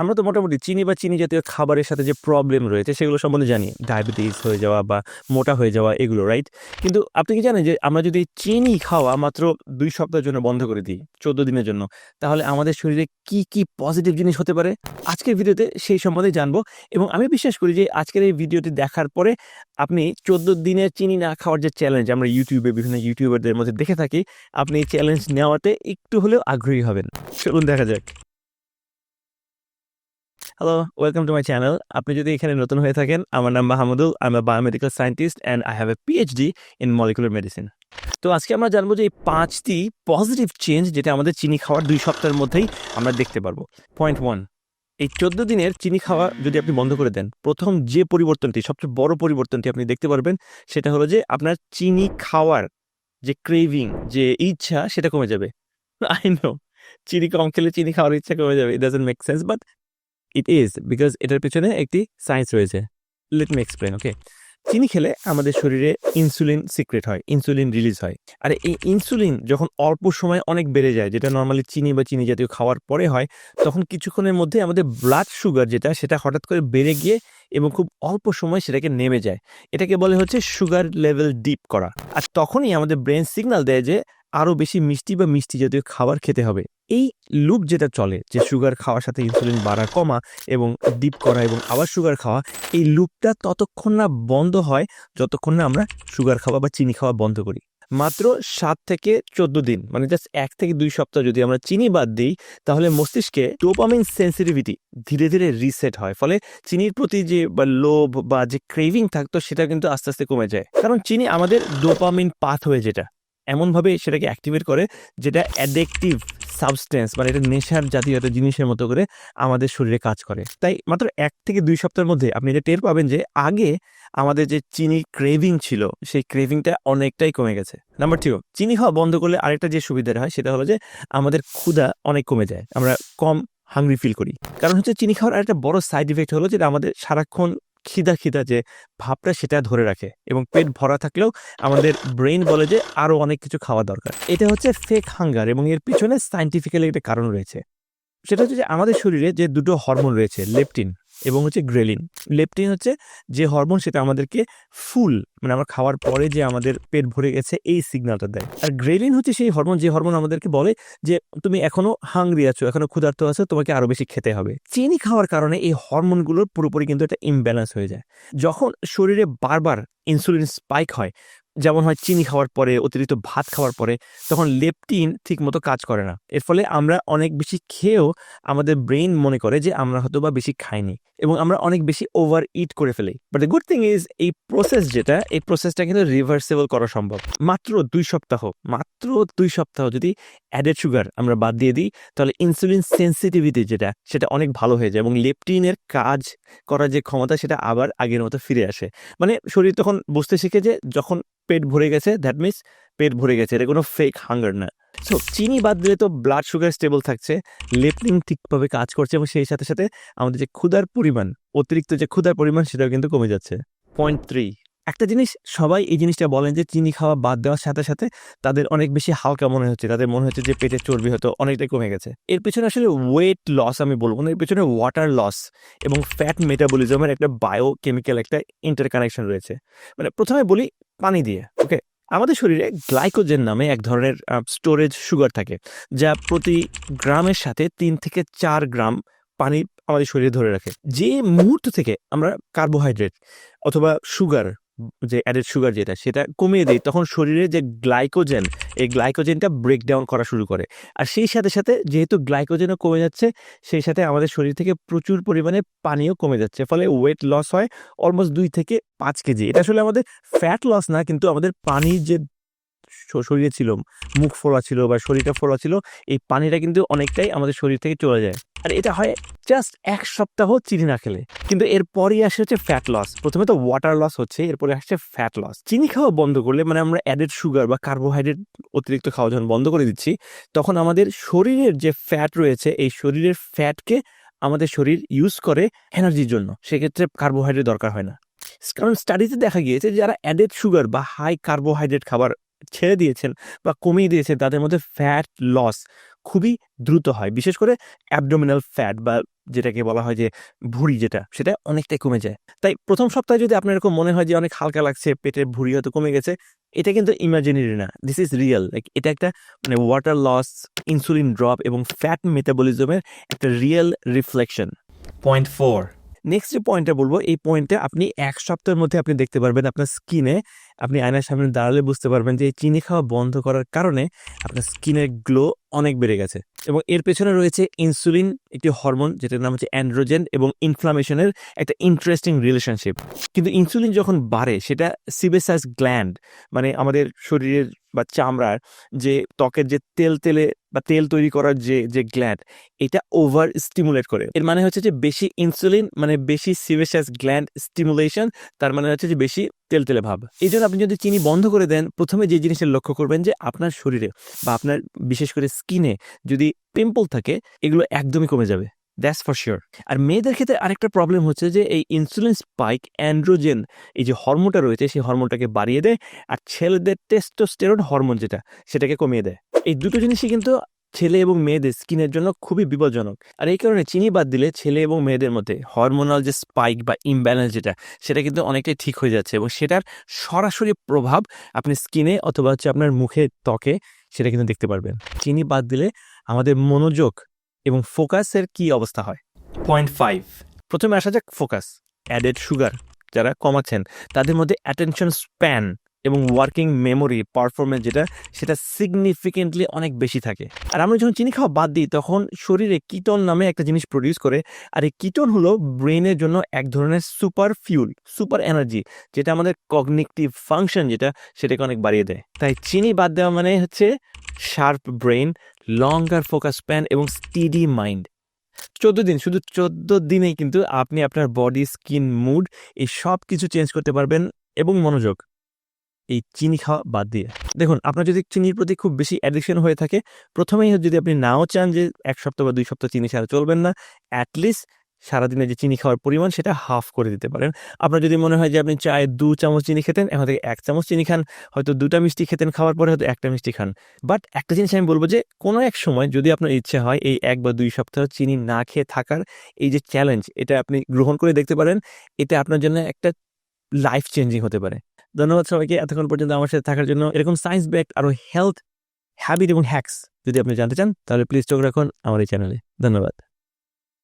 আমরা তো মোটামুটি চিনি বা চিনি জাতীয় খাবারের সাথে যে প্রবলেম রয়েছে, সেগুলো সম্বন্ধে জানি। ডায়াবেটিস হয়ে যাওয়া বা মোটা হয়ে যাওয়া, এগুলো রাইট কিন্তু আপনি কি জানেন যে আমরা যদি চিনি খাওয়া মাত্র দুই সপ্তাহের জন্য বন্ধ করে দিই, চোদ্দ দিনের জন্য, তাহলে আমাদের শরীরে কি কি পজিটিভ জিনিস হতে পারে? আজকের ভিডিওতে সেই সম্বন্ধে জানব এবং আমি বিশ্বাস করি যে আজকের এই ভিডিওটি দেখার পরে আপনি চোদ্দ দিনের চিনি না খাওয়ার যে চ্যালেঞ্জ আমরা ইউটিউবে বিভিন্ন ইউটিউবারদের মধ্যে দেখে থাকি, আপনি এই চ্যালেঞ্জ নেওয়াতে একটু হলেও আগ্রহী হবেন। চলুন দেখা যাক। Hello welcome to my channel আপনি যদি এখানে নতুন হয়ে থাকেন, আমার নাম Mahmudul I am a biomedical scientist and I have a PhD in molecular medicine তো আজকে আমরা জানব যে এই পাঁচটি পজিটিভ চেঞ্জ যেটা আমাদের চিনি খাওয়ার দুই সপ্তাহের মধ্যেই আমরা দেখতে পারব। পয়েন্ট ওয়ান এই চোদ্দ দিনের চিনি খাওয়া যদি আপনি বন্ধ করে দেন, প্রথম যে পরিবর্তনটি, সবচেয়ে বড় পরিবর্তনটি আপনি দেখতে পারবেন, সেটা হলো যে আপনার চিনি খাওয়ার যে ক্রেভিং যে ইচ্ছা, সেটা কমে যাবে। আই নো চিনি কম খেলে চিনি খাওয়ার ইচ্ছা কমে যাবে it doesn't make sense but it is because এটার পেছনে একটি সায়েন্স রয়েছে। লেট মি এক্সপ্লেন ওকে চিনি খেলে আমাদের শরীরে ইনসুলিন সিক্রেট হয় ইনসুলিন রিলিজ হয়। আর এই ইনসুলিন যখন অল্প সময় অনেক বেড়ে যায়, যেটা নর্মালি চিনি বা চিনি জাতীয় খাওয়ার পরে হয়, তখন কিছুক্ষণের মধ্যে আমাদের ব্লাড সুগার যেটা, সেটা হঠাৎ করে বেড়ে গিয়ে এবং খুব অল্প সময় সেটাকে নেমে যায়। এটাকে বলে হচ্ছে সুগার লেভেল ডিপ করা। আর তখনই আমাদের ব্রেন সিগন্যাল দেয় যে আরও বেশি মিষ্টি বা মিষ্টি জাতীয় খাবার খেতে হবে। এই লুপ যেটা চলে, যে সুগার খাওয়ার সাথে ইনসুলিন বাড়া কমা এবং ডিপ করা এবং আবার সুগার খাওয়া, এই লুপটা ততক্ষণ না বন্ধ হয় যতক্ষণ না আমরা সুগার খাওয়া বা চিনি খাওয়া বন্ধ করি। মাত্র সাত থেকে চোদ্দ দিন মানে জাস্ট এক থেকে দুই সপ্তাহ যদি আমরা চিনি বাদ দিই, তাহলে মস্তিষ্কে ডোপামিন সেন্সিটিভিটি ধীরে ধীরে রিসেট হয়। ফলে চিনির প্রতি যে বা লোভ বা যে ক্রেভিং থাকতো, সেটা কিন্তু আস্তে আস্তে কমে যায়। কারণ চিনি আমাদের ডোপামিন পাথ হয়ে যেটা এমনভাবে সেটাকে অ্যাক্টিভেট করে যেটা অ্যাডেকটিভ সাবস্টেন্স মানে এটা নেশার জাতীয় একটা জিনিসের মতো করে আমাদের শরীরে কাজ করে। তাই মাত্র এক থেকে দুই সপ্তাহের মধ্যে আপনি এটা টের পাবেন যে আগে আমাদের যে চিনি ক্রেভিং ছিল, সেই ক্রেভিংটা অনেকটাই কমে গেছে। নাম্বার টু চিনি খাওয়া বন্ধ করলে আরেকটা যে সুবিধাটা হয় সেটা হলো যে আমাদের ক্ষুধা অনেক কমে যায়। আমরা কম হাংরি ফিল করি। কারণ হচ্ছে চিনি খাওয়ার আরেকটা বড় সাইড ইফেক্ট হলো যেটা আমাদের সারাক্ষণ খিদা খিদা যে ভাবটা সেটা ধরে রাখে এবং পেট ভরা থাকলেও আমাদের ব্রেন বলে যে আরও অনেক কিছু খাওয়া দরকার। এটা হচ্ছে ফেক হাঙ্গার এবং এর পিছনে সাইন্টিফিক্যালি একটা কারণ রয়েছে। সেটা হচ্ছে যে আমাদের শরীরে যে দুটো হরমোন রয়েছে লেপটিন এবং হচ্ছে গ্রেলিন লেপটিন হচ্ছে যে হরমোন সেটা আমাদেরকে ফুল মানে আমরা খাওয়ার পরে যে আমাদের পেট ভরে গেছে, এই সিগন্যালটা দেয়। আর গ্রেলিন হচ্ছে সেই হরমোন যে হরমোন আমাদেরকে বলে যে তুমি এখনও হাংরি আছো, এখনও ক্ষুধার্ত আছো, তোমাকে আরও বেশি খেতে হবে। চিনি খাওয়ার কারণে এই হরমোনগুলোর পুরোপুরি কিন্তু একটা ইমব্যালেন্স হয়ে যায়। যখন শরীরে বারবার ইনসুলিন স্পাইক হয় যেমন হয় চিনি খাওয়ার পরে, অতিরিক্ত ভাত খাওয়ার পরে, তখন লেপটিন ঠিক মতো কাজ করে না। এর ফলে আমরা অনেক বেশি খেয়েও আমাদের ব্রেন মনে করে যে আমরা হয়তো বা বেশি খাইনি এবং আমরা অনেক বেশি ওভার ইট করে ফেলি। But the good thing is এই প্রসেস যেটা, এই প্রসেসটা কিন্তু রিভার্সেবল করা সম্ভব। মাত্র দুই সপ্তাহ, মাত্র দুই সপ্তাহ যদি অ্যাডেড সুগার আমরা বাদ দিয়ে দিই, তাহলে ইনসুলিন সেন্সিটিভিটি যেটা, সেটা অনেক ভালো হয়ে যায় এবং লেপটিনের কাজ করার যে ক্ষমতা, সেটা আবার আগের মতো ফিরে আসে। মানে শরীর তখন বুঝতে শিখে যে যখন পেট ভরে গেছে দ্যাট মিনস পেট ভরে গেছে, এটা কোনো ফেক হাঙ্গার না। সো চিনি বাদ দিলে তো ব্লাড সুগার স্টেবল থাকছে লেপটিন ঠিকভাবে কাজ করছে এবং সেই সাথে সাথে আমাদের যে ক্ষুধার পরিমাণ, অতিরিক্ত যে ক্ষুধার পরিমাণ সেটাও কিন্তু কমে যাচ্ছে। পয়েন্ট থ্রি একটা জিনিস, সবাই এই জিনিসটা বলেন যে চিনি খাওয়া বাদ দেওয়ার সাথে সাথে তাদের অনেক বেশি হালকা মনে হচ্ছে, তাদের মনে হচ্ছে যে পেটের চর্বি হয়তো অনেকটাই কমে গেছে। এর পেছনে আসলে ওয়েট লস আমি বলব না, এর পেছনে ওয়াটার লস এবং ফ্যাট মেটাবলিজমের একটা বায়োকেমিক্যাল একটা ইন্টারকানেকশন রয়েছে। মানে প্রথমে বলি পানি দিয়ে ওকে আমাদের শরীরে গ্লাইকোজেন নামে এক ধরনের স্টোরেজ সুগার থাকে, যা প্রতি গ্রামের সাথে তিন থেকে চার গ্রাম পানি আমাদের শরীরে ধরে রাখে। যে মুহূর্ত থেকে আমরা কার্বোহাইড্রেট অথবা সুগার যে অ্যাডেড সুগার যেটা, সেটা কমিয়ে দিই, তখন শরীরে যে গ্লাইকোজেন এই গ্লাইকোজেনটা ব্রেক ডাউন করা শুরু করে। আর সেই সাথে সাথে যেহেতু গ্লাইকোজেনও কমে যাচ্ছে, সেই সাথে আমাদের শরীর থেকে প্রচুর পরিমাণে পানিও কমে যাচ্ছে, ফলে ওয়েট লস হয় অলমোস্ট দুই থেকে পাঁচ কেজি। এটা আসলে আমাদের ফ্যাট লস না, কিন্তু আমাদের পানির যে শরীরে ছিল, মুখ ফোলা ছিল বা শরীরটা ফোলা ছিল, এই পানিটা কিন্তু অনেকটাই আমাদের শরীর থেকে চলে যায়। আর এটা হয় জাস্ট এক সপ্তাহ চিনি না খেলে। কিন্তু এরপরই আসে হচ্ছে ফ্যাট লস প্রথমে তো ওয়াটার লস হচ্ছে, এরপরে আসছে ফ্যাট লস চিনি খাওয়া বন্ধ করলে মানে আমরা অ্যাডেড সুগার বা কার্বোহাইড্রেট অতিরিক্ত খাওয়া যখন বন্ধ করে দিচ্ছি, তখন আমাদের শরীরের যে ফ্যাট রয়েছে, এই শরীরের ফ্যাটকে আমাদের শরীর ইউজ করে এনার্জির জন্য। সেক্ষেত্রে কার্বোহাইড্রেট দরকার হয় না। কারণ স্টাডিতে দেখা গিয়েছে যারা অ্যাডেড সুগার বা হাই কার্বোহাইড্রেট খাবার ছেড়ে দিয়েছেন বা কমিয়ে দিয়েছেন, তাদের মধ্যে ফ্যাট লস খুবই দ্রুত হয়। বিশেষ করে অ্যাবডোমিনাল ফ্যাট বা যেটাকে বলা হয় যে ভুঁড়ি যেটা, সেটা অনেকটাই কমে যায়। তাই প্রথম সপ্তাহে যদি আপনার এরকম মনে হয় যে অনেক হালকা লাগছে, পেটের ভুঁড়ি হয়তো কমে গেছে, এটা কিন্তু ইমাজিনারি না। দিস ইজ রিয়েল লাইক এটা একটা মানে ওয়াটার লস ইনসুলিন ড্রপ এবং ফ্যাট মেটাবলিজমের একটা রিয়েল রিফ্লেকশন পয়েন্ট 4. নেক্সট যে পয়েন্টটা বলব, এই পয়েন্টে আপনি এক সপ্তাহের মধ্যে আপনি দেখতে পারবেন আপনার স্কিনে আপনি আয়নার সামনে দাঁড়ালে বুঝতে পারবেন যে চিনি খাওয়া বন্ধ করার কারণে আপনার স্কিনের গ্লো অনেক বেড়ে গেছে। এবং এর পেছনে রয়েছে ইনসুলিন একটি হরমোন যেটার নাম হচ্ছে অ্যান্ড্রোজেন এবং ইনফ্লামেশনের একটা ইন্টারেস্টিং রিলেশনশিপ কিন্তু ইনসুলিন যখন বাড়ে, সেটা সিবেসাস গ্ল্যান্ড মানে আমাদের শরীরের বা চামড়ার যে ত্বকের যে তেল তেলে বা তেল তৈরি করার যে যে গ্ল্যান্ড এটা ওভার স্টিমুলেট করে। এর মানে হচ্ছে যে বেশি ইনসুলিন মানে বেশি সিভেসাস গ্ল্যান্ড স্টিমুলেশন তার মানে হচ্ছে যে বেশি তেল তেলে ভাব। এই জন্য আপনি যদি চিনি বন্ধ করে দেন, প্রথমে যে জিনিসটা লক্ষ্য করবেন যে আপনার শরীরে বা আপনার বিশেষ করে স্কিনে যদি পিম্পল থাকে, এগুলো একদমই কমে যাবে। দ্যাটস ফর শিওর আর মেয়েদের ক্ষেত্রে আরেকটা প্রবলেম হচ্ছে যে, এই ইনসুলিন স্পাইক অ্যান্ড্রোজেন এই যে হরমোনটা রয়েছে, সেই হরমোনটাকে বাড়িয়ে দেয়, আর ছেলেদের টেস্টোস্টেরন হরমোন যেটা, সেটাকে কমিয়ে দেয়। এই দুটো জিনিসই কিন্তু ছেলে এবং মেয়েদের স্কিনের জন্য খুবই বিপজ্জনক। আর এই কারণে চিনি বাদ দিলে ছেলে এবং মেয়েদের মধ্যে হরমোনাল যে স্পাইক বা ইমব্যালেন্স যেটা, সেটা কিন্তু অনেকটাই ঠিক হয়ে যাচ্ছে এবং সেটার সরাসরি প্রভাব আপনি স্কিনে অথবা হচ্ছে আপনার মুখে ত্বকে, সেটা কিন্তু দেখতে পারবেন। চিনি বাদ দিলে আমাদের মনোযোগ এবং ফোকাসের কি অবস্থা হয়? Point five. প্রথমে আসা যাক ফোকাস অ্যাডেড সুগার যারা কমাচ্ছেন তাদের মধ্যে অ্যাটেনশন স্প্যান এবং ওয়ার্কিং মেমোরি পারফরমেন্স যেটা সেটা সিগনিফিকেন্টলি অনেক বেশি থাকে। আর আমরা যখন চিনি খাওয়া বাদ দিই তখন শরীরে কিটন নামে একটা জিনিস প্রডিউস করে আর এই কিটন হলো ব্রেনের জন্য এক ধরনের সুপার ফিউল সুপার এনার্জি যেটা আমাদের কগনিটিভ ফাংশন যেটা সেটাকে অনেক বাড়িয়ে দেয়। তাই চিনি বাদ দেওয়া মানে হচ্ছে sharp brain longer focus span এবং স্টিডি মাইন্ড চোদ্দ দিন, শুধু চোদ্দ দিনেই কিন্তু আপনি আপনার বডি স্কিন মুড এই সব কিছু চেঞ্জ করতে পারবেন এবং মনোযোগ। এই চিনি খাওয়া বাদ দিয়ে। দেখুন, আপনার যদি চিনির প্রতি খুব বেশি অ্যাডিকশন হয়ে থাকে, প্রথমেই যদি আপনি নাও চান যে এক সপ্তাহ বা দুই সপ্তাহ চিনি ছাড়া চলবেন না অ্যাটলিস্ট সারাদিনে যে চিনি খাওয়ার পরিমাণ সেটা হাফ করে দিতে পারেন। আপনার যদি মনে হয় যে আপনি চায়ে দু চামচ চিনি খেতেন, এখন থেকে এক চামচ চিনি খান, হয়তো দুটা মিষ্টি খেতেন খাওয়ার পরে হয়তো একটা মিষ্টি খান। বাট একটা জিনিস আমি বলব যে, কোনো এক সময় যদি আপনার ইচ্ছে হয় এই এক বা দুই সপ্তাহ চিনি না খেয়ে থাকার এই যে চ্যালেঞ্জ এটা আপনি গ্রহণ করে দেখতে পারেন, এটা আপনার জন্য একটা লাইফ চেঞ্জিং হতে পারে। ধন্যবাদ সবাইকে, এতক্ষণ পর্যন্ত আমার সাথে থাকার জন্য। এরকম সায়েন্স ব্যাক আরও হেলথ হ্যাবিট এবং হ্যাক্স যদি আপনি জানতে চান, তাহলে প্লিজ চোখ রাখুন আমার এই চ্যানেলে ধন্যবাদ।